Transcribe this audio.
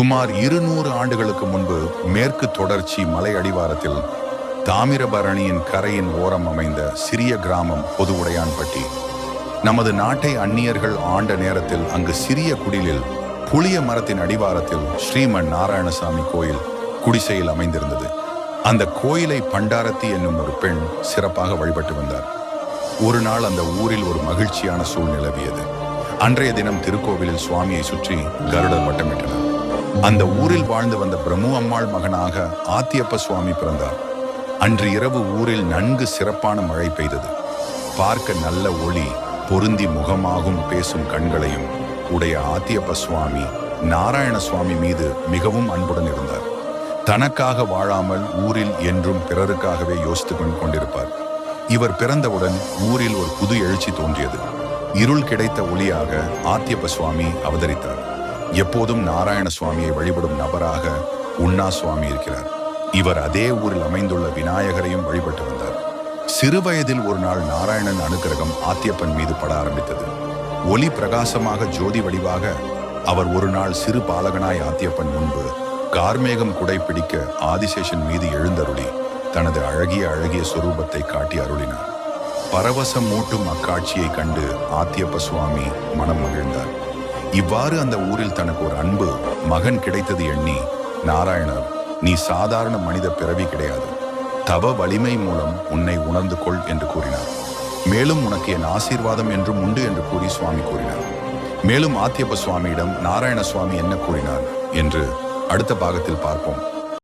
சுமார் இருநூறு ஆண்டுகளுக்கு முன்பு மேற்கு தொடர்ச்சி மலை அடிவாரத்தில் தாமிரபரணியின் கரையின் ஓரம் அமைந்த சிறிய கிராமம் பொதுவுடையான்பட்டி. நமது நாட்டை அந்நியர்கள் ஆண்ட நேரத்தில் அங்கு சிறிய குடிலில் புளிய மரத்தின் அடிவாரத்தில் ஸ்ரீமன் நாராயணசாமி கோயில் குடிசையில் அமைந்திருந்தது. அந்த கோயிலை பண்டாரத்தி என்னும் ஒரு பெண் சிறப்பாக வழிபட்டு வந்தார். ஒரு நாள் அந்த ஊரில் ஒரு மகிழ்ச்சியான சூழ் நிலவியது அன்றைய தினம் திருக்கோவிலில் சுவாமியை சுற்றி கருடர் வட்டமிட்டனர் அந்த ஊரில் வாழ்ந்து வந்த பிரம்மு அம்மாள் மகனாக ஆத்தியப்ப சுவாமி பிறந்தார். அன்று இரவு ஊரில் நன்கு சிறப்பான மழை பெய்தது. பார்க்க நல்ல ஒளி பொருந்தி முகமாகும் பேசும் கண்களையும் உடைய ஆத்தியப்ப சுவாமி நாராயண சுவாமி மீது மிகவும் அன்புடன் இருந்தார். தனக்காக வாழாமல் ஊரில் என்றும் பிறருக்காகவே யோசித்துக் கொண்டிருப்பார். இவர் பிறந்தவுடன் ஊரில் ஒரு புது எழுச்சி தோன்றியது. இருள் கிடைத்த ஒளியாக ஆத்தியப்ப சுவாமி அவதரித்தார். எப்போதும் நாராயண சுவாமியை வழிபடும் நபராக உண்ணா சுவாமி இருக்கிறார். இவர் அதே ஊரில் அமைந்துள்ள விநாயகரையும் வழிபட்டு வந்தார். சிறுவயதில் ஒரு நாள் நாராயணன் அனுக்கிரகம் ஆத்தியப்பன் மீது பட ஆரம்பித்தது. ஒளி பிரகாசமாக ஜோதி வடிவாக அவர் ஒரு நாள் சிறு பாலகனாய் ஆத்தியப்பன் முன்பு கார்மேகம் குடை பிடிக்க ஆதிசேஷன் மீது எழுந்தருளி தனது அழகிய அழகிய சுரூபத்தை காட்டி அருளினார். பரவசம் மூட்டும் அக்காட்சியை கண்டு ஆத்தியப்ப சுவாமி மனம் மகிழ்ந்தார். இவ்வாறு அந்த ஊரில் தனக்கு ஒரு அன்பு மகன் கிடைத்தது எண்ணி நாராயணர் நீ சாதாரண மனித பிறவி கிடையாது. தவ வலிமை மூலம் உன்னை உணர்ந்து கொள் என்று கூறினார். மேலும் உனக்கு என் ஆசீர்வாதம் என்றும் உண்டு என்று கூறி சுவாமி கூறினார். மேலும் ஆத்தியப்ப சுவாமியிடம் நாராயண சுவாமி என்ன கூறினார்? என்று அடுத்த பாகத்தில் பார்ப்போம்.